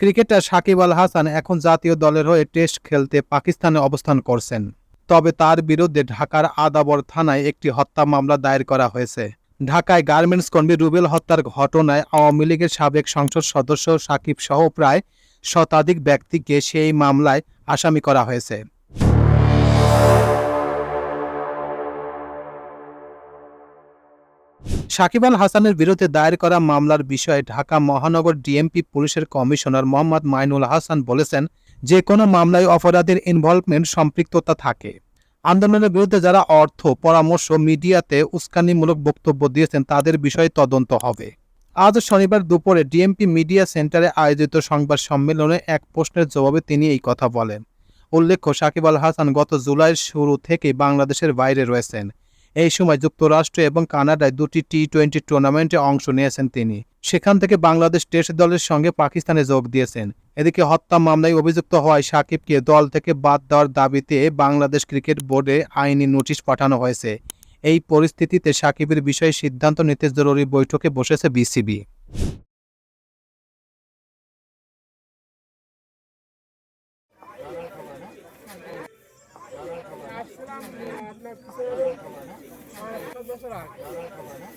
Cricketer Shakib Al Hasan এখন জাতীয় দলের হয়ে টেস্ট খেলতে পাকিস্তানে অবস্থান করছেন। তবে তার বিরুদ্ধে ঢাকার আদাবর থানায় একটি হত্যা মামলা দায়ের করা হয়েছে। ঢাকায় গার্মেন্টস কর্মী রুবেল হত্যার ঘটনায় আওয়ামী লীগের সাবেক সংসদ সদস্য সাকিব সহ প্রায় শতাধিক ব্যক্তিকে সেই মামলায় আসামি করা হয়েছে। সাকিব আল হাসানের বিরুদ্ধে দায়ের করা মামলার বিষয়ে ঢাকা মহানগর ডিএমপি পুলিশের কমিশনার মোহাম্মদ মাইনুল হাসান বলেছেন যে কোনো মামলায় অপরাধের ইনভলভমেন্ট সম্পৃক্ততা থাকে। আন্দোলনের বিরুদ্ধে যারা অর্থ, পরামর্শ, মিডিয়াতে উস্কানিমূলক বক্তব্য দিয়েছেন, তাদের বিষয়ে তদন্ত হবে। আজ শনিবার দুপুরে ডিএমপি মিডিয়া সেন্টারে আয়োজিত সংবাদ সম্মেলনে এক প্রশ্নের জবাবে তিনি এই কথা বলেন। উল্লেখ্য, সাকিব আল হাসান গত জুলাইয়ের শুরু থেকে বাংলাদেশের বাইরে রয়েছেন। এই সময় যুক্তরাষ্ট্র এবং কানাডায় দুটি টি টোয়েন্টি টুর্নামেন্টে অংশ নিয়েছেন তিনি। সেখান থেকে বাংলাদেশ টেস্ট দলের সঙ্গে পাকিস্তানে যোগ দিয়েছেন। এদিকে হত্যা মামলায় অভিযুক্ত হওয়ায় সাকিবকে দল থেকে বাদ দেওয়ার দাবিতে বাংলাদেশ ক্রিকেট বোর্ডে আইনি নোটিশ পাঠানো হয়েছে। এই পরিস্থিতিতে সাকিবের বিষয়ে সিদ্ধান্ত নিতে জরুরি বৈঠকে বসেছে বিসিবি। আপনার বছর আগে?